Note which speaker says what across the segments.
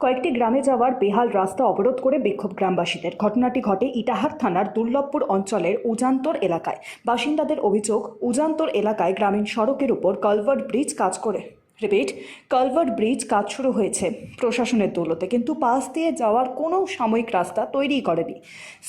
Speaker 1: কয়েকটি গ্রামে যাওয়ার বেহাল রাস্তা অবরোধ করে বিক্ষোভ গ্রামবাসীদের। ঘটনাটি ঘটে ইটাহার থানার দুর্লভপুর অঞ্চলের উজান্তর এলাকায়। বাসিন্দাদের অভিযোগ, উজান্তর এলাকায় গ্রামীণ সড়কের উপর কলভার্ট ব্রিজ কাজ করে। রিপিট কালভার্ট ব্রিজ কাজ শুরু হয়েছে প্রশাসনের দৌলতে কিন্তু পাশ দিয়ে যাওয়ার কোনো সাময়িক রাস্তা তৈরিই করেনি।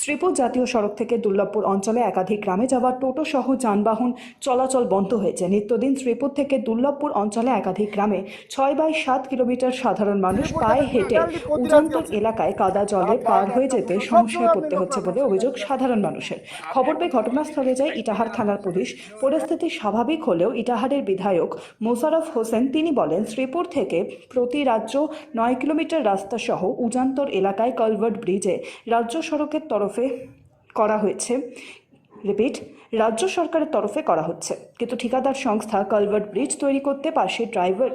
Speaker 1: শ্রীপুর জাতীয় সড়ক থেকে দুর্লভপুর অঞ্চলে একাধিক গ্রামে যাওয়ার টোটো সহ যানবাহন চলাচল বন্ধ হয়েছে। নিত্যদিন শ্রীপুর থেকে দুর্লভপুর অঞ্চলে একাধিক গ্রামে ছয় বাই সাত কিলোমিটার সাধারণ মানুষ পায়ে হেঁটে উজান্তর এলাকায় কাদা জলে পার হয়ে যেতে সমস্যায় পড়তে হচ্ছে বলে অভিযোগ সাধারণ মানুষের। খবর পেয়ে ঘটনাস্থলে যায় ইটাহার থানার পুলিশ। পরিস্থিতি স্বাভাবিক হলেও ইটাহারের বিধায়ক মোশারফ হোসেন তিনি বলেন, শ্রীপুর থেকে প্রতি রাজ্য নয় কিলোমিটার রাস্তা সহ উজান্তর এলাকায় কালভার্ট ব্রিজে রাজ্য সড়কের তরফে করা হয়েছে। রিপিট, রাজ্য সরকারের তরফে করা হচ্ছে। কিন্তু ঠিকাদার সংস্থা কালভার্ট ব্রিজ তৈরি করতে পাশে ড্রাইভার,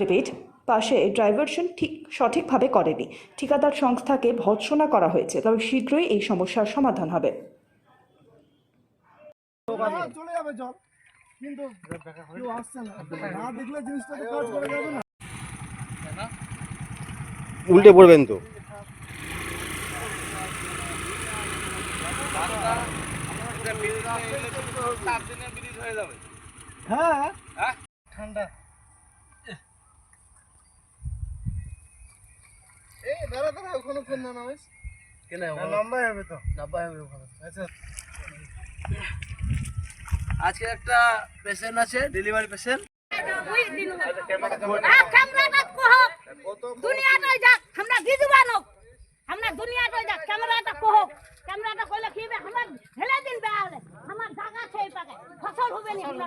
Speaker 1: রিপিট, পাশে ড্রাইভারশন ঠিক সঠিকভাবে করেনি। ঠিকাদার সংস্থাকে ভৎসনা করা হয়েছে। তবে শীঘ্রই এই সমস্যার সমাধান হবে।
Speaker 2: চলে যাবে জল। কিন্তু কেউ আসছে না। না দেখলে জিনিসটা তো কাজ করা যাবে না।
Speaker 3: উল্টে পড়বেন তো।
Speaker 2: হ্যাঁ।
Speaker 4: হ্যাঁ?
Speaker 2: ঠান্ডা। এই দাঁড়া দাঁড়া ওখানে ফোন না
Speaker 4: কেন?
Speaker 2: লম্বাই হবে তো। লম্বাই হবে ওখানে। আচ্ছা।
Speaker 4: আজকে একটা পেশেন্ট আছে ডেলিভারি
Speaker 5: হ্যাঁ, পেশেন্ট দুনিয়াটাই যাক আমরা বিধবা লোক। আমরা দুনিয়াটাই যাক ক্যামেরাটা কোহক ক্যামেরাটা কইলে কি আমার হেলে দিন বেহালে আমার জায়গা হবে না আমরা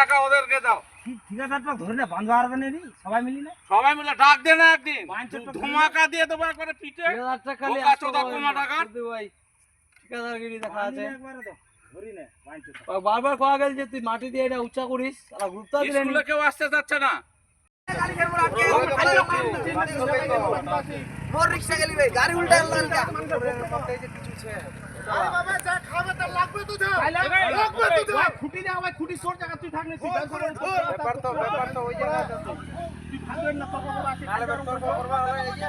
Speaker 4: টাকা ওদেরকে দাও।
Speaker 2: ঠিকাদারটা ধরে না সবাই মিলি না।
Speaker 4: সবাই মিলে ডাক দে না একদিন। ধুমাকা দিয়ে দেবো একবারে পিঠে। চোদা কমা টাকা
Speaker 6: ঠিকাদারগিরি দেখা আছে।
Speaker 2: একবারে বাঁধতে
Speaker 6: বারবার কোয়া গেল যে তুই মাটি দিয়ে এটা উচ্চা করিস আর গুরুত্ব দিলেন।
Speaker 4: স্কুলে কেউ আসতে যাচ্ছে না।
Speaker 2: তো যা খুঁটি না ভাই খুঁটি সর জায়গা তুই থাকলে ব্যাপার তো ব্যাপার তো ওই জায়গাটা তুই ভাগবেন না তর্ক করবা নালে তর্ক করবা এই যে।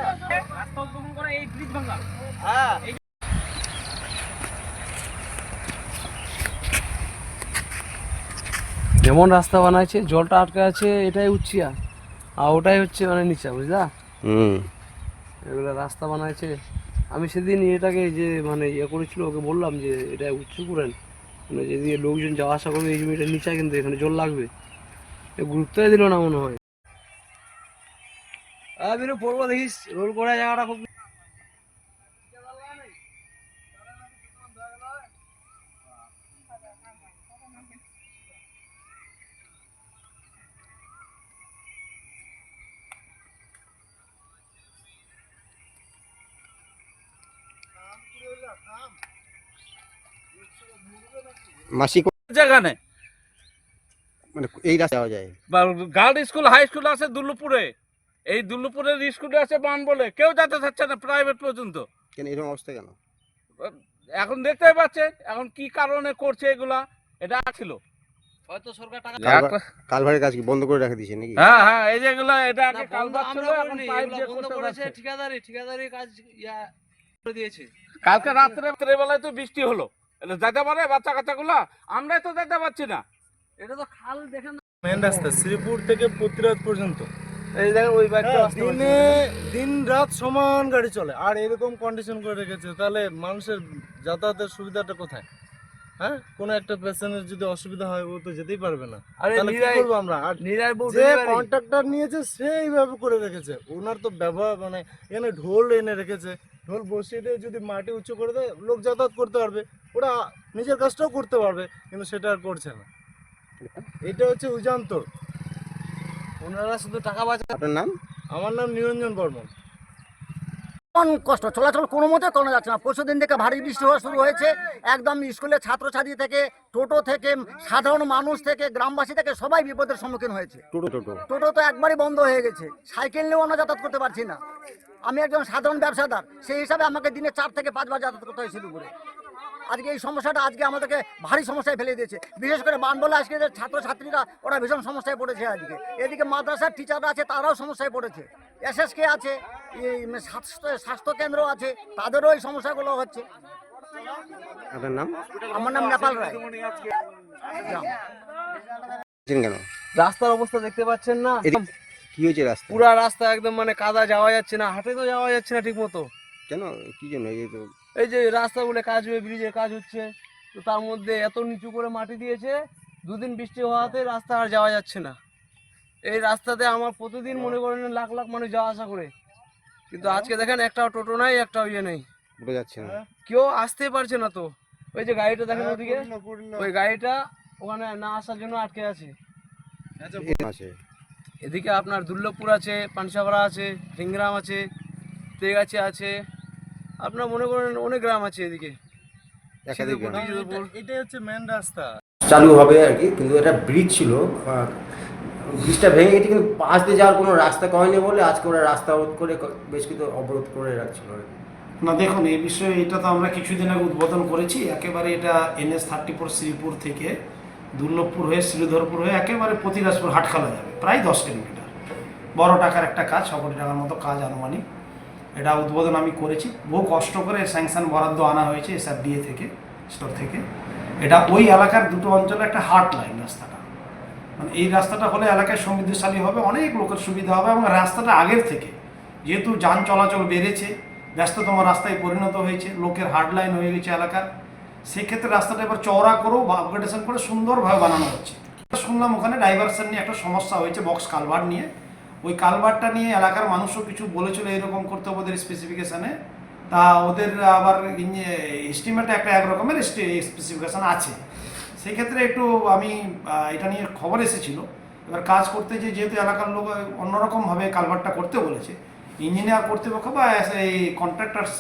Speaker 2: রাস্তা উদ্বোধন করে এই ব্রিজ ভাঙা। হ্যাঁ।
Speaker 6: যেমন রাস্তা বানাইছে জলটা আটকে আছে এটাই উচ্চিয়া। আর ওটাই হচ্ছে মানে নিচা বুঝলা?
Speaker 3: হুম।
Speaker 6: এগুলো রাস্তা বানাইছে আমি সেদিন এটাকে যে মানে ইয়ে করেছিল, ওকে বললাম যে এটা উচ্চ করেন। মানে যদি লোকজন যাওয়া আসা করবে, এই জমিটা নিচা কিন্তু এখানে জল লাগবে। গুরুত্বই দিল না মনে হয়। আমি পড়ব দেখিস। রোল করা জায়গাটা খুব
Speaker 3: মাসি কো-
Speaker 4: যেখানে
Speaker 3: মানে এই রাস্তা যাওয়া যায়।
Speaker 4: গার্লস স্কুল হাই স্কুল আছে দুল্লুপুরে। এই দুল্লুপুরের স্কুলে আছে বান বলে। কেউ যেতে চাচ্ছে না প্রাইভেট পর্যন্ত।
Speaker 3: কেন? এরকম অবস্থা কেন?
Speaker 4: এখন দেখতেই পাচ্ছে এখন কি কারণে করছে এগুলা এটা ছিল।
Speaker 6: হয়তো সরকার টাকা
Speaker 3: কালভারের কাজ কি বন্ধ করে রেখে দিয়েছে নাকি?
Speaker 4: হ্যাঁ হ্যাঁ এই যেগুলো এটা
Speaker 6: না,
Speaker 4: আগে কালভার ছিল এখন পাইপ
Speaker 6: এগুলো বন্ধ করেছে ঠিকাদারি ঠিকাদারি কাজ ইয়া করে দিয়েছে।
Speaker 4: কালকে রাত্রে রাত্রে বেলায় তো বৃষ্টি হলো। যেতে পারে বাচ্চা কাচ্চাগুলা আমরাই তো যেতে পারছি না।
Speaker 6: এটা তো খাল দেখেন
Speaker 2: মেন রাস্তা শ্রীপুর থেকে পতিরাজ পর্যন্ত।
Speaker 6: এই দেখেন ওই
Speaker 2: হ্যাঁ, দিনে দিন রাত সমান গাড়ি চলে। আর এরকম কন্ডিশন করে রেখেছে তাহলে মানুষের যাতায়াতের সুবিধাটা কোথায়? হ্যাঁ কোনো একটা পেশেন্টের যদি অসুবিধা হয় ও তো যেতেই পারবে না।
Speaker 6: আরে
Speaker 2: তাহলে কি করব আমরা? আর
Speaker 6: নিরাই
Speaker 2: যে কন্ট্রাক্টর নিয়েছে সেই এইভাবে করে রেখেছে। ওনার তো ব্যবহার মানে এনে ঢোল এনে রেখেছে। ঢোল বসিয়ে দিয়ে যদি মাটি উঁচু করে দেয় লোক যাতায়াত করতে পারবে। ওরা নিজের কাজটাও করতে পারবে কিন্তু সেটা আর করছে না। এটা হচ্ছে উজান্তর।
Speaker 6: ওনারা শুধু টাকা বাঁচা
Speaker 3: আপনার নাম?
Speaker 2: আমার নাম নিরঞ্জন বর্মন।
Speaker 7: কষ্ট? চলাচল কোনো মতে করা যাচ্ছে না। পরশু দিন থেকে ভারী বৃষ্টি হওয়া শুরু হয়েছে। একদম স্কুলের ছাত্রছাত্রী থেকে টোটো থেকে সাধারণ মানুষ থেকে গ্রামবাসী থেকে সবাই বিপদের সম্মুখীন হয়েছে।
Speaker 3: টোটো টোটো।
Speaker 7: টোটো তো একবারই বন্ধ হয়ে গেছে। সাইকেল নিয়েও আমরা যাতায়াত করতে পারছি না। আমি একজন সাধারণ ব্যবসাদার। সেই হিসাবে আমাকে দিনে চার থেকে পাঁচবার যাতায়াত করতে হয় শিলিগুড়ি আজকে এই সমস্যাটা আজকে আমাদেরকে ভারী সমস্যায় ফেলে দিয়েছে। বিশেষ করে বানবলে আজকে যে ছাত্রছাত্রীরা ওরা ভীষণ সমস্যায় পড়েছে আজকে। এদিকে মাদ্রাসার টিচাররা আছে তারাও সমস্যায় পড়েছে। এসএসকে আছে এই স্বাস্থ্য স্বাস্থ্য কেন্দ্র আছে তাদেরও এই সমস্যাগুলো হচ্ছে।
Speaker 3: আপনার নাম?
Speaker 7: আমার নাম নেপাল রায়।
Speaker 3: কেন?
Speaker 6: রাস্তার অবস্থা দেখতে পাচ্ছেন না।
Speaker 3: কি হয়েছে রাস্তা?
Speaker 6: পুরা রাস্তা একদম মানে কাদা যাওয়া যাচ্ছে না হাটে তো যাওয়া যাচ্ছে না ঠিক মতো
Speaker 3: কেন? কি জন্য? এই তো
Speaker 6: এই যে রাস্তাগুলো কাজ হয়ে ব্রিজের কাজ হচ্ছে তো তার মধ্যে এত নিচু করে মাটি দিয়েছে দুদিন বৃষ্টি হওয়াতে রাস্তা আর যাওয়া যাচ্ছে না। এই রাস্তাতে আমার প্রতিদিন মনে করেন লাখ লাখ মানুষ যাওয়া আসা করে। কিন্তু আজকে দেখেন একটা টোটো নাই একটা ইয়ে নেই।
Speaker 3: বোঝা যাচ্ছে না।
Speaker 6: কেউ আসতে পারছে না তো। ওই যে গাড়িটা দেখেন ওদিকে ওই গাড়িটা ওখানে না আসার জন্য আটকে আছে।
Speaker 3: আছে।
Speaker 6: এদিকে আপনার দুর্লভপুর আছে পানসাপাড়া আছে ঢিংগ্রাম আছে তেগাছি আছে আপনার মনে করেন অনেক গ্রাম আছে এদিকে।
Speaker 2: এটাই হচ্ছে মেন রাস্তা।
Speaker 8: চালু হবে আর কি কিন্তু এটা ব্রিজ ছিল। ব্রিজটা ভেঙে গেছে কিন্তু পাশ দিয়ে যাওয়ার কোনো রাস্তা হয়নি বলে আজকে ওরা রাস্তা অবরোধ করে বেশ কিছু অবরোধ করে রাখছিল আর কি।
Speaker 9: না দেখুন এই বিষয়ে এটা তো আমরা কিছুদিন আগে উদ্বোধন করেছি। একেবারে এটা এনএস থার্টি ফোর শ্রীপুর থেকে দুর্লভপুর হয়ে শ্রীধরপুর হয়ে একেবারে প্রতিরাজপুর হাটখালা যাবে প্রায় দশ কিলোমিটার। বড় টাকার একটা কাজ ছ কোটি টাকার মতো কাজ আনুমানিক। এটা উদ্বোধন আমি করেছি। বহু কষ্ট করে স্যাংশন বরাদ্দ আনা হয়েছে এসআরডিএ থেকে, স্টোর থেকে। এটা ওই এলাকার দুটো অঞ্চলে একটা হার্ট লাইন রাস্তাটা। মানে এই রাস্তাটা হলে এলাকায় সমৃদ্ধশালী হবে, অনেক লোকের সুবিধা হবে এবং রাস্তাটা আগের থেকে। যেহেতু যান চলাচল বেড়েছে, ব্যস্ততম রাস্তায় পরিণত হয়েছে, লোকের হার্ড লাইন হয়ে গেছে এলাকার। সেক্ষেত্রে রাস্তাটা এবার চওড়া করেও বা আপগ্রেডেশন করে সুন্দরভাবে বানানো হচ্ছে। শুনলাম ওখানে ডাইভারশন নিয়ে একটা সমস্যা হয়েছে বক্স কালভার নিয়ে। ওই কালভারটা নিয়ে এলাকার মানুষও কিছু বলেছিল এরকম করতে হবে ওদের স্পেসিফিকেশানে তা ওদের আবার এস্টিমেটে একটা এক রকমের স্পেসিফিকেশান আছে। সেক্ষেত্রে একটু আমি এটা নিয়ে খবর এসেছিল। এবার কাজ করতে যে যেহেতু এলাকার লোক অন্যরকমভাবে কালভারটা করতে বলেছে ইঞ্জিনিয়ার কর্তৃপক্ষ বা এই কন্ট্রাক্টার্স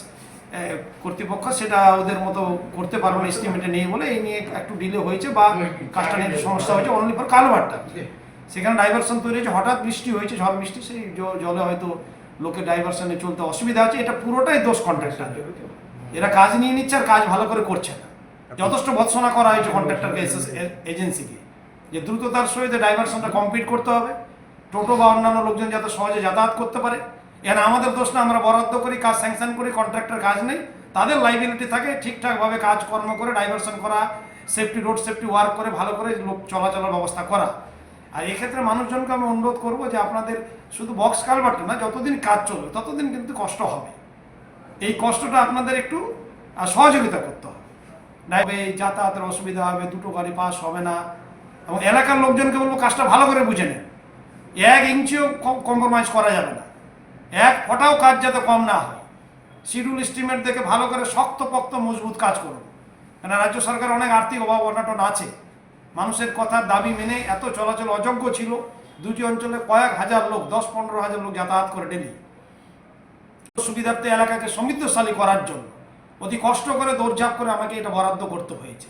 Speaker 9: কর্তৃপক্ষ সেটা ওদের মতো করতে পারবে না এস্টিমেটে নেই বলে এই নিয়ে একটু ডিলে হয়েছে বা কাজটা নিয়ে সমস্যা হয়েছে অনলি ফর কালভারটা। সেখানে ডাইভারশন তৈরি হয়েছে, হঠাৎ বৃষ্টি হয়েছে, ঝড় বৃষ্টি, সেই জলে হয়তো লোকের ডাইভারশনে চলতে অসুবিধা হচ্ছে, এটা পুরোটাই দোষ কন্ট্রাক্টর এরা কাজ নিয়ে নিচ্ছে আর কাজ ভালো করে করছে না। যথেষ্ট ভৎসনা করা হয়েছে কন্ট্রাক্টরকে এজেন্সিকে যে দ্রুততার সহিত ডাইভারশনটা কমপ্লিট করতে হবে। টোটো বা অন্যান্য লোকজন যাতে সহজে যাতায়াত করতে পারে। এখানে আমাদের দোষ না, আমরা বরাদ্দ করি, কাজ স্যাংশন করি কন্ট্রাক্টর কাজ নেই। তাদের লাইবিলিটি থাকে, ঠিকঠাকভাবে কাজকর্ম করে ডাইভারশন করা সেফটি রোড সেফটি ওয়ার্ক করে, ভালো করে লোক চলাচলের ব্যবস্থা করা। আর এক্ষেত্রে মানুষজনকে আমি অনুরোধ করব যে আপনাদের শুধু বক্স কালভারটা না, যতদিন কাজ চলবে, ততদিন কিন্তু কষ্ট হবে। এই কষ্টটা আপনাদের একটু সহযোগিতা করতে হবে। নাইবে যাতায়াতের অসুবিধা হবে, দুটো গাড়ি পাস হবে না। এবং এলাকার লোকজনকে বলব কাজটা ভালো করে বুঝে নেন। এক ইঞ্চিও কম্প্রোমাইজ করা যাবে না। এক ফটাও কাজ যাতে কম না হয়। শিডিউল এস্টিমেট দেখে ভালো করে শক্ত পক্ত মজবুত কাজ করুন। কেন, রাজ্য সরকার অনেক আর্থিক অভাব, অনাটন আছে। মানুষের কথা দাবি মেনে এত চলাচল অযোগ্য ছিল। দুটি অঞ্চলে কয়েক হাজার লোক, দশ পনেরো হাজার লোক যাতায়াত করে ডেলি। সুবিধার্থে এলাকাকে সমৃদ্ধশালী করার জন্য অতি কষ্ট করে দৌড়ঝাঁপ করে আমাকে এটা বরাদ্দ করতে হয়েছে।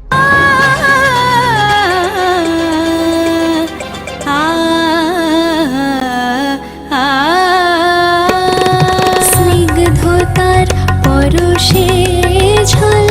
Speaker 5: স্নিগ্ধতার পরশে ঝলমলে